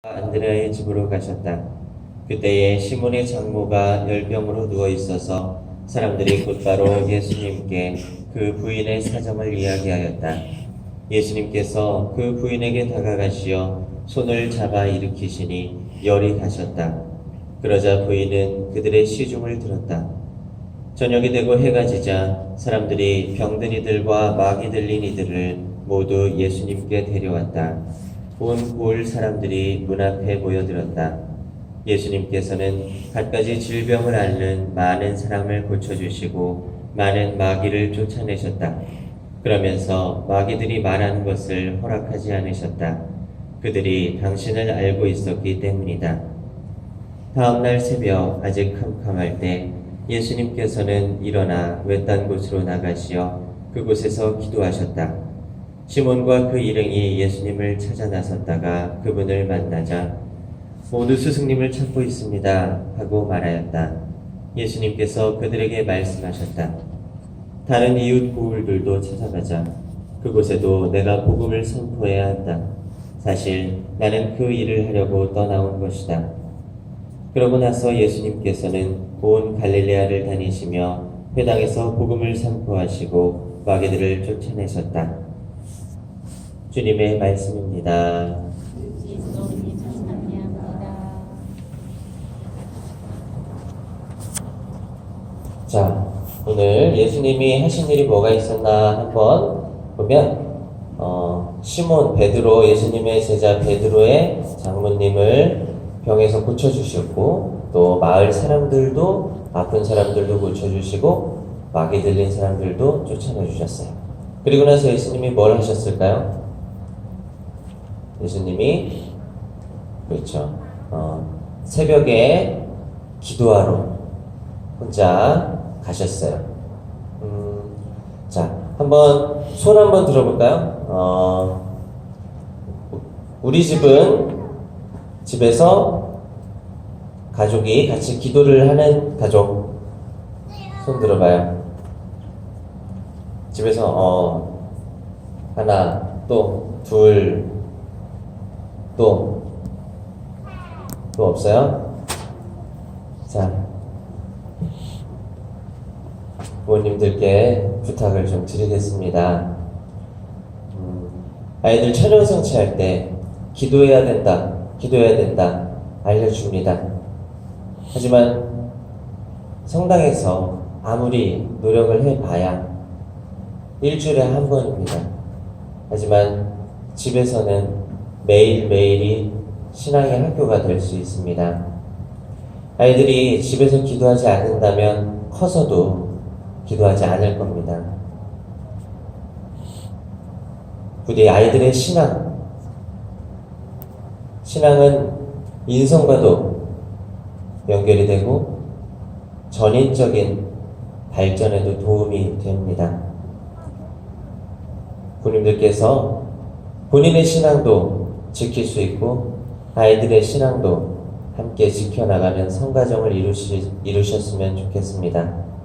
안드레아의 집으로 가셨다. 그때에 시몬의 장모가 열병으로 누워 있어서 사람들이 곧바로 예수님께 그 부인의 사정을 이야기하였다. 예수님께서 그 부인에게 다가가시어 손을 잡아 일으키시니 열이 가셨다. 그러자 부인은 그들의 시중을 들었다. 저녁이 되고 해가 지자 사람들이 병든 이들과 마귀 들린 이들을 모두 예수님께 데려왔다. 온 고을 사람들이 문 앞에 모여들었다. 예수님께서는 갖가지 질병을 앓는 많은 사람을 고쳐주시고 많은 마귀를 쫓아내셨다. 그러면서 마귀들이 말하는 것을 허락하지 않으셨다. 그들이 당신을 알고 있었기 때문이다. 다음날 새벽 아직 캄캄할 때 예수님께서는 일어나 외딴 곳으로 나가시어 그곳에서 기도하셨다. 시몬과 그 일행이 예수님을 찾아 나섰다가 그분을 만나자 모두 스승님을 찾고 있습니다 하고 말하였다. 예수님께서 그들에게 말씀하셨다. 다른 이웃 고을들도 찾아가자. 그곳에도 내가 복음을 선포해야 한다. 사실 나는 그 일을 하려고 떠나온 것이다. 그러고 나서 예수님께서는 온 갈릴레아를 다니시며 회당에서 복음을 선포하시고 마귀들을 쫓아내셨다. 주님의 말씀입니다. 자, 오늘 예수님이 하신 일이 뭐가 있었나 한번 보면 어, 시몬 베드로 예수님의 제자 베드로의 장모님을 병에서 고쳐주셨고 또 마을 사람들도 아픈 사람들도 고쳐주시고 마귀 들린 사람들도 쫓아내 주셨어요. 그리고 나서 예수님이 뭘 하셨을까요? 예수님이 그렇죠. 어, 새벽에 기도하러 혼자 가셨어요. 음, 자, 한번 손 한번 들어볼까요? 어, 우리 집은 집에서 가족이 같이 기도를 하는 가족 손 들어봐요. 집에서 어 하나 또 둘 또, 또 없어요? 자, 부모님들께 부탁을 좀 드리겠습니다. 음, 아이들 촬영 성취할 때 기도해야 된다, 기도해야 된다, 알려줍니다. 하지만 성당에서 아무리 노력을 해봐야 일주일에 한 번입니다. 하지만 집에서는 매일매일이 신앙의 학교가 될 수 있습니다. 아이들이 집에서 기도하지 않는다면 커서도 기도하지 않을 겁니다. 부디 아이들의 신앙, 신앙은 인성과도 연결이 되고 전인적인 발전에도 도움이 됩니다. 부님들께서 본인의 신앙도 지킬 수 있고 아이들의 신앙도 함께 지켜나가는 성가정을 이루시, 이루셨으면 좋겠습니다.